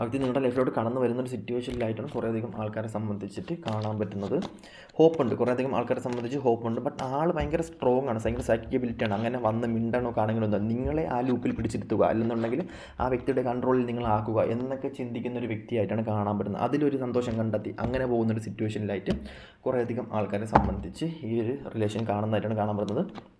ആ നിങ്ങളുടെ ലൈഫിലോട്ട് കടന്നു വരുന്ന ഒരു സിറ്റുവേഷനിലായിട്ടാണ് കുറേയധികം ആൾക്കാരെ സംബന്ധിച്ചിട്ട് കാണാൻ പറ്റുന്നത്. ഹോപ്പുണ്ട്. കുറേയധികം ആൾക്കാരെ സംബന്ധിച്ച് ഹോപ്പുണ്ട്. ബട്ട് ആൾ ഭയങ്കര സ്ട്രോങ് ആണ്. ഭയങ്കര സൈക്കബിലിറ്റി ആണ്. അങ്ങനെ വന്ന് മിണ്ടണോ എന്താ നിങ്ങളെ ആ ലൂപ്പിൽ പിടിച്ചിരുത്തുക. അല്ലെന്നുണ്ടെങ്കിൽ ആ വ്യക്തിയുടെ കൺട്രോളിൽ നിങ്ങളാക്കുക എന്നൊക്കെ ചിന്തിക്കുന്ന ഒരു വ്യക്തിയായിട്ടാണ് കാണാൻ പറ്റുന്നത്. അതിലൊരു സന്തോഷം കണ്ടെത്തി അങ്ങനെ പോകുന്ന ഒരു സിറ്റുവേഷനിലായിട്ട് കുറേയധികം ആൾക്കാരെ സംബന്ധിച്ച് ഈ ഒരു റിലേഷൻ കാണുന്നതായിട്ടാണ് കാണാൻ പറ്റുന്നത്.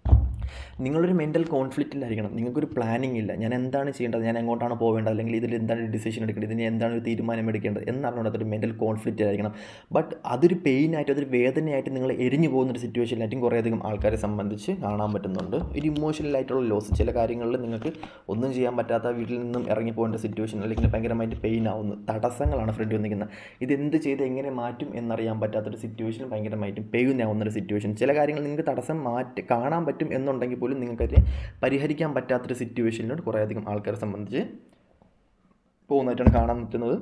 നിങ്ങളൊരു മെന്റൽ കോൺഫ്ലിക്റ്റിലായിരിക്കണം നിങ്ങൾക്കൊരു പ്ലാനിങ് ഇല്ല. ഞാൻ എന്താണ് ചെയ്യേണ്ടത്? ഞാൻ എങ്ങോട്ടാണ് പോകേണ്ടത് അല്ലെങ്കിൽ ഇതിൽ എന്താണ് ഡിസിഷൻ എടുക്കേണ്ടത്? ഇതിന് എന്താണ് ഒരു തീരുമാനം എടുക്കേണ്ടത്? എന്നറിഞ്ഞുകൊണ്ട് അതൊരു മെന്റൽ കോൺഫ്ലിക്റ്റിലായിരിക്കണം ബട്ട് അതൊരു പെയിനായിട്ട് അതൊരു വേദനയായിട്ട് നിങ്ങൾ എരിഞ്ഞു പോകുന്നൊരു സിറ്റുവേഷനിലായിട്ടും കുറേയധികം ആൾക്കാരെ സംബന്ധിച്ച് കാണാൻ പറ്റുന്നുണ്ട്. ഒരു ഇമോഷണലായിട്ടുള്ള ലോസ് ചില കാര്യങ്ങളിൽ നിങ്ങൾക്ക് ഒന്നും ചെയ്യാൻ പറ്റാത്ത വീട്ടിൽ നിന്നും ഇറങ്ങി പോകേണ്ട സിറ്റുവേഷൻ അല്ലെങ്കിൽ ഭയങ്കരമായിട്ട് പെയിൻ ആവുന്നു തടസ്സങ്ങളാണ് ഫ്രണ്ട് വന്നിരിക്കുന്നത്. ഇതെന്ത് ചെയ്ത് എങ്ങനെ മാറ്റും എന്നറിയാൻ പറ്റാത്തൊരു സിറ്റുവേഷൻ ഭയങ്കരമായിട്ടും പെയിൻ ആവുന്നൊരു സിറ്റുവേഷൻ ചില കാര്യങ്ങൾ നിങ്ങൾക്ക് തടസ്സം മാറ്റി കാണാൻ പറ്റും എന്നുണ്ടെങ്കിൽ പോലും നിങ്ങൾക്കതിനെ പരിഹരിക്കാൻ പറ്റാത്തൊരു സിറ്റുവേഷനിലോട്ട് കുറേയധികം ആൾക്കാരെ സംബന്ധിച്ച് പോകുന്നതായിട്ടാണ് കാണാൻ പറ്റുന്നത്.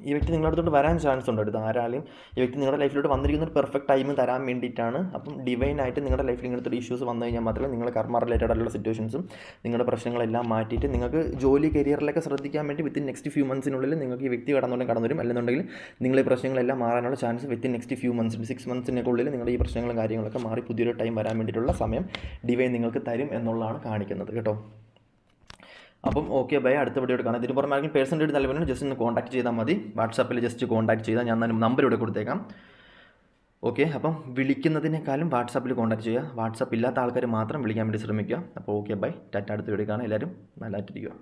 ഈ വ്യക്തി നിങ്ങളുടെ അടുത്തോട്ട് വരാൻ ചാൻസ് ഉണ്ട്. അടുത്ത് ആരാലും ഈ വ്യക്തി നിങ്ങളുടെ ലൈഫിലോട്ട് വന്നിരിക്കുന്ന ഒരു പെർഫെക്റ്റ് ടൈം തരാൻ വേണ്ടിയിട്ടാണ്. അപ്പം ഡിവൈൻ ആയിട്ട് നിങ്ങളുടെ ലൈഫിൽ ഇങ്ങനത്തെ ഒരു ഇഷ്യൂസ് വന്നു കഴിഞ്ഞാൽ മാത്രമേ നിങ്ങളുടെ കർമ്മ റിലേറ്റഡ് ആയിട്ടുള്ള സിറ്റുവേഷൻസും നിങ്ങളുടെ പ്രശ്നങ്ങളെല്ലാം മാറ്റിയിട്ട് നിങ്ങൾക്ക് ജോലി കരിയറിലൊക്കെ ശ്രദ്ധിക്കാൻ വേണ്ടി വിത്തിൻ നെക്സ്റ്റ് ഫ്യൂ മന്ത്സിനുള്ളിൽ നിങ്ങൾക്ക് ഈ വ്യക്തി കടന്നുകൊണ്ട് കടന്നു വരും. അല്ലെന്നുണ്ടെങ്കിൽ നിങ്ങൾ ഈ പ്രശ്നങ്ങളെല്ലാം മാറാനുള്ള chance within next few months six മന്ത്സിനൊക്കെ ഉള്ളിൽ നിങ്ങളുടെ ഈ പ്രശ്നങ്ങളും കാര്യങ്ങളൊക്കെ മാറി പുതിയൊരു ടൈം വരാൻ വേണ്ടിയിട്ടുള്ള സമയം ഡിവൈൻ നിങ്ങൾക്ക് തരും എന്നുള്ളതാണ് കാണിക്കുന്നത്. കേട്ടോ? അപ്പം ഓക്കെ ബൈ അടുത്ത വീഡിയോ കാണാം ഇതിന് പുറമെ ആർക്കും ഡേറ്റ് നൽകുന്നത് ജസ്റ്റ് ഒന്ന് കോൺടാക്ട് ചെയ്താൽ മതി. വാട്സാപ്പിൽ ജസ്റ്റ് കോൺടാക്ട് ചെയ്താൽ ഞാൻ നമ്പർ ഇവിടെ കൊടുത്തേക്കാം. ഓക്കെ അപ്പം വിളിക്കുന്നതിനേക്കാളും വാട്സാപ്പിൽ കോൺടാക്ട് ചെയ്യുക. വാട്സാപ്പ് ഇല്ലാത്ത ആൾക്കാർ മാത്രം വിളിക്കാൻ വേണ്ടി ശ്രമിക്കുക. അപ്പോൾ ഓക്കെ ബൈ ടാറ്റ അടുത്ത വീഡിയോ കാണാം. എല്ലാവരും നല്ലതായിട്ടിരിക്കുക